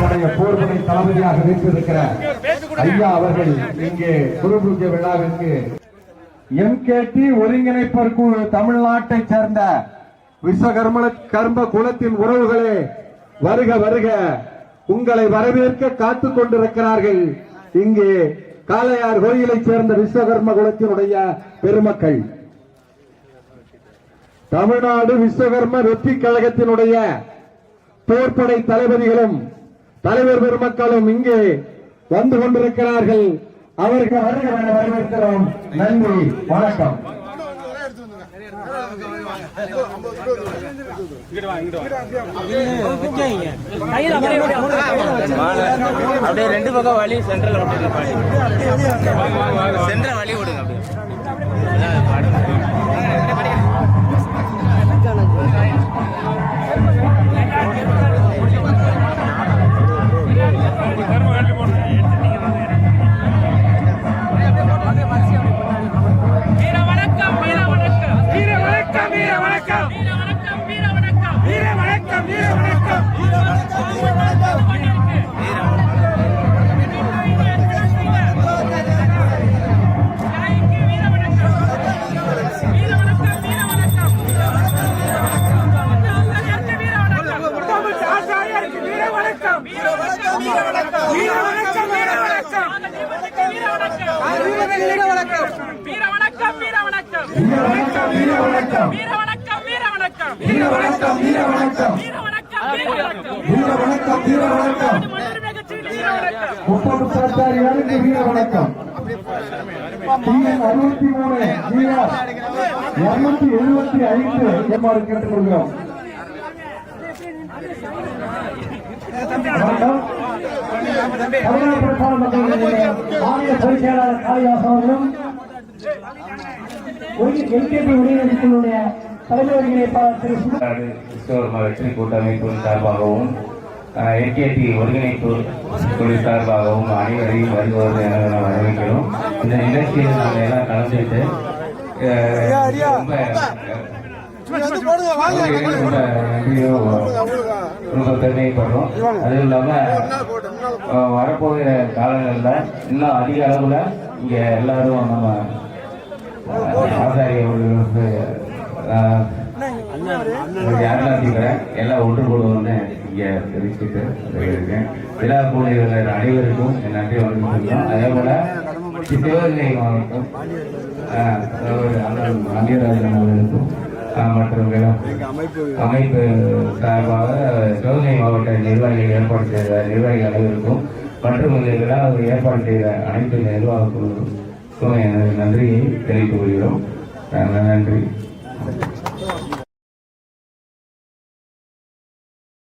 தளபதியாக வீற்றிருக்கிற ஐயா அவர்கள் இங்கே குரு பூஜை விழாவிற்கு எம்கேடி ஒருங்கிணைப்பர் குழு தமிழ்நாட்டை சேர்ந்த விஸ்வகர்ம கர்ம குலத்தின் உறவுகளே வருக வருக. உங்களை வரவேற்க காத்து கொண்டிருக்கிறார்கள் இங்கே காளையார் கோயிலை சேர்ந்த விஸ்வகர்ம குலத்தினுடைய பெருமக்கள். தமிழ்நாடு விஸ்வகர்ம வெற்றி கழகத்தினுடைய போர்படை தளபதிகளும் தலைவர் பெருமக்களும் இங்கே வந்து கொண்டிருக்கிறார்கள். அவர்கள் வருக என வரவேற்கிறோம். நன்றி வணக்கம். அப்படியே ரெண்டு பக்கம் வழி சென்ட்ரல் சென்ட்ரல் வழி வீர வணக்கம் வீர வணக்கம் வீர வணக்கம் வீர வணக்கம் வீர வணக்கம் வீர வணக்கம் வீர வணக்கம் வீர வணக்கம் வீர வணக்கம் வீர வணக்கம் மதுரை நகரத்தில் வீர வணக்கம் முப்பது சாச்சாரியாருக்கு வீர வணக்கம் டிஎன் அறுபத்தி மூணு ஜிஆர் இருநூத்தி எழுபத்தி ஐந்து எம்மாறு கேட்டுக்கொள்கிறோம். மாநில பொதுச்செயலாளர் காளிதாஸ் அவர்களும் எல்கேபி ஒருங்கிணைப்பினுடைய தலைமை ஒருங்கிணைப்பாளர் திரு கிறிஸ்தவ வெற்றி கூட்டமைப்பின் சார்பாகவும் என்கேடி ஒருங்கிணைப்பு குழு சார்பாகவும் அனைவரையும் வருவது என நான் வரவேற்கிறோம். இந்த நிகழ்ச்சியில் நாங்கள் எல்லாம் கலந்துட்டு ரொம்ப பெருமைப்படுறோம். அதுவும் இல்லாம வரப்போகிற காலங்களில் இன்னும் அதிக அளவில் இங்க எல்லாரும் நம்ம எல்லாம் இங்கே தெரிவிச்சுட்டு இருக்கேன் விழா கூடியவர்கள் அனைவருக்கும் என் நன்றி வணக்கம் அதே போல சிவகங்கை மாவட்டம் ஆஹ், அவர்களுக்கும் மற்றும் அமைப்பு சார்பாக சிவகங்கை மாவட்ட நிர்வாகிகள் ஏற்பாடு செய்த நிர்வாகிகள் அனைவருக்கும் மற்றும் இந்த விழாவை ஏற்பாடு செய்த அனைத்து நிர்வாக குழுக்கும் எனது நன்றியை தெரிவித்துக் கொள்கிறோம். ஆஹ், நன்றி.